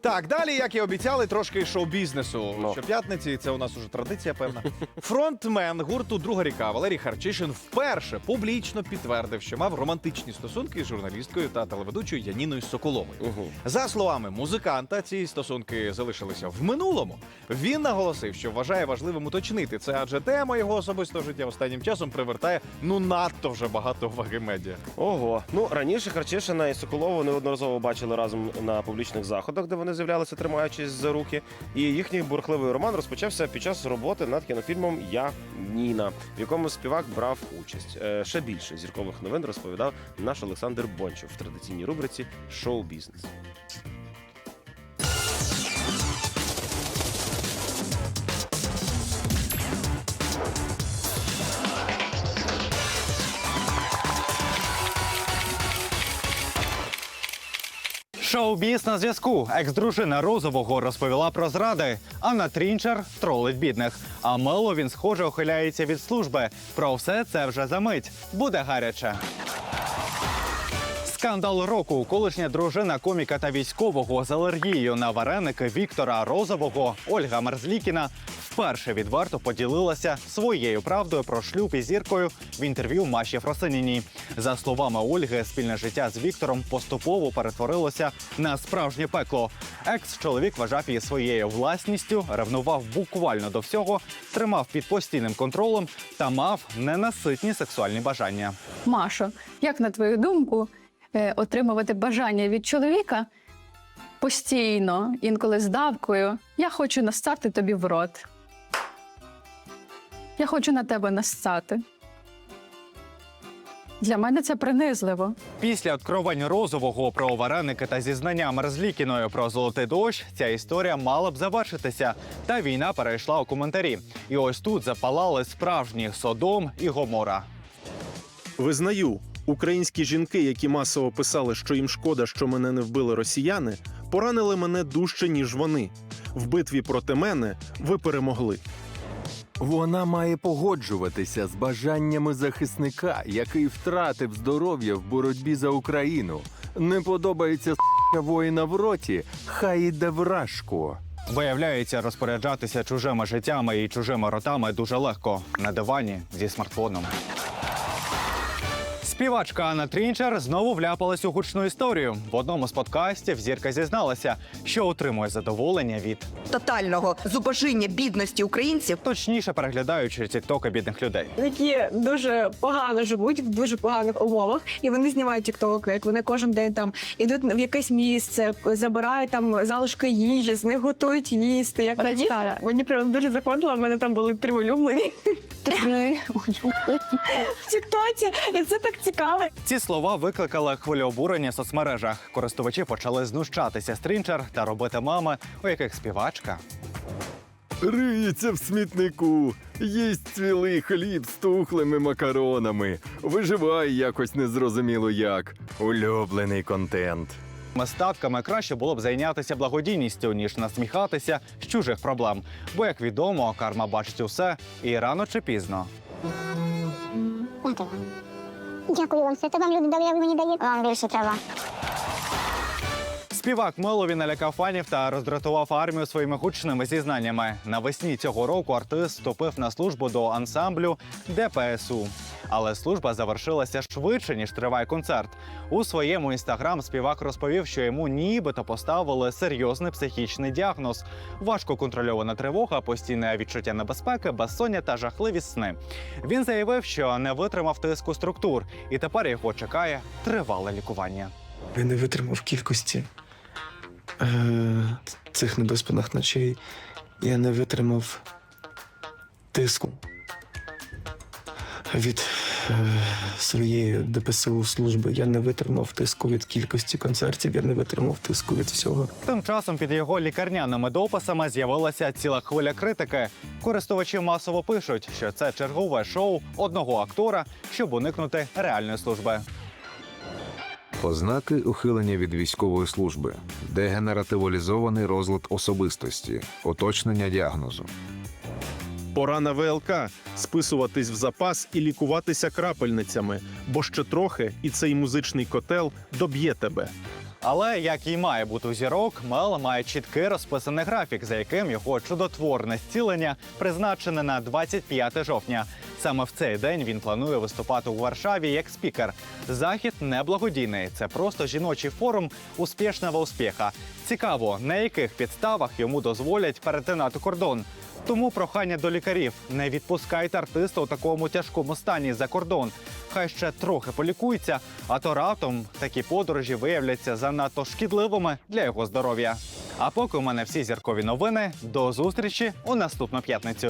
Так, далі, як і обіцяли, трошки шоу-бізнесу. Ну. Щоп'ятниці, це у нас уже традиція, певна. Фронтмен гурту Друга ріка Валерій Харчишин вперше публічно підтвердив, що мав романтичні стосунки з журналісткою та телеведучою Яніною Соколовою. Угу. За словами музиканта, ці стосунки залишилися в минулому. Він наголосив, що вважає важливим уточнити це, адже тема його особистого життя останнім часом привертає ну надто вже багато уваги медіа. Ого. Ну раніше Харчишина і Соколову неодноразово бачили разом на публічних заходах, де вони з'являлися, тримаючись за руки. І їхній бурхливий роман розпочався під час роботи над кінофільмом Я Ніна, в якому співак брав участь. Е, ще більше зіркових новин розповідав наш Олександр Бончев в традиційній рубриці Шоу-бізнес. Шоу-біз на зв'язку. Екс-дружина Розового розповіла про зради. Анна Трінчер тролить бідних. А Мело він, схоже, ухиляється від служби. Про все це вже за мить. Буде гаряче. Скандал року. Колишня дружина коміка та військового з алергією на вареники Віктора Розового Ольга Мерзлікіна вперше відверто поділилася своєю правдою про шлюб із зіркою в інтерв'ю Маші Фросиніній. За словами Ольги, спільне життя з Віктором поступово перетворилося на справжнє пекло. Екс-чоловік вважав її своєю власністю, ревнував буквально до всього, тримав під постійним контролем та мав ненаситні сексуальні бажання. Машо, як на твою думку, отримувати бажання від чоловіка постійно, інколи з давкою, я хочу настати тобі в рот. Я хочу на тебе настати. Для мене це принизливо. Після откровень розового про вареники та зізнання Мерзлікіною про золотий дощ, ця історія мала б завершитися. Та війна перейшла у коментарі. І ось тут запалали справжні Содом і Гомора. Визнаю, українські жінки, які масово писали, що їм шкода, що мене не вбили росіяни, поранили мене дужче, ніж вони. В битві проти мене ви перемогли. Вона має погоджуватися з бажаннями захисника, який втратив здоров'я в боротьбі за Україну. Не подобається с**ка воїна в роті, хай іде в рашку. Виявляється, розпоряджатися чужими життями і чужими ротами дуже легко на дивані зі смартфоном. Співачка Анна Трінчер знову вляпалась у гучну історію. В одному з подкастів зірка зізналася, що отримує задоволення від тотального зубожіння бідності українців точніше переглядаючи тіктоки бідних людей. які дуже погано живуть в дуже поганих умовах, і вони знімають тіктоки, як вони кожен день там ідуть в якесь місце, забирають там залишки їжі, з них готують їсти. Як раніше. Мені прям дуже заходило, в мене там були три улюблені. В тіктоці, і це так цікаво. Ці слова викликали хвилю обурення в соцмережах. Користувачі почали знущатися з Трінчер та робити мами, у яких співачка Риється в смітнику, їсть цвілий хліб з тухлими макаронами. Виживає якось незрозуміло як. Улюблений контент. Статками краще було б зайнятися благодійністю, ніж насміхатися з чужих проблем. Бо, як відомо, карма бачить усе і рано чи пізно. Дякую вам, все. Це вам люди дали, а ви мені дали. Вам більше треба. Співак Мелові налякав фанів та роздратував армію своїми гучними зізнаннями. Навесні цього року артист вступив на службу до ансамблю ДПСУ. Але служба завершилася швидше ніж триває концерт. У своєму інстаграм співак розповів, що йому нібито поставили серйозний психічний діагноз: важко контрольована тривога, постійне відчуття небезпеки, безсоння та жахливі сни. Він заявив, що не витримав тиску структур, і тепер його чекає тривале лікування. Я не витримав кількості е, цих недоспаних ночей. Я не витримав тиску від е, своєї ДПСУ служби. Я не витримав тиску від кількості концертів, я не витримав тиску від всього. Тим часом під його лікарняними дописами з'явилася ціла хвиля критики. Користувачі масово пишуть, що це чергове шоу одного актора, щоб уникнути реальної служби. Ознаки ухилення від військової служби, дегенеративалізований розлад особистості, уточнення діагнозу. Пора на ВЛК списуватись в запас і лікуватися крапельницями, бо ще трохи, і цей музичний котел доб'є тебе. Але як і має бути у зірок, Мел має чіткий розписаний графік, за яким його чудотворне зцілення призначене на 25 жовтня. Саме в цей день він планує виступати у Варшаві як спікер. Захід не благодійний, це просто жіночий форум успішного успіха. Цікаво, на яких підставах йому дозволять перетинати кордон. Тому прохання до лікарів: не відпускайте артиста у такому тяжкому стані за кордон. Хай ще трохи полікується, а то раптом такі подорожі виявляться занадто шкідливими для його здоров'я. А поки у мене всі зіркові новини. До зустрічі у наступну п'ятницю.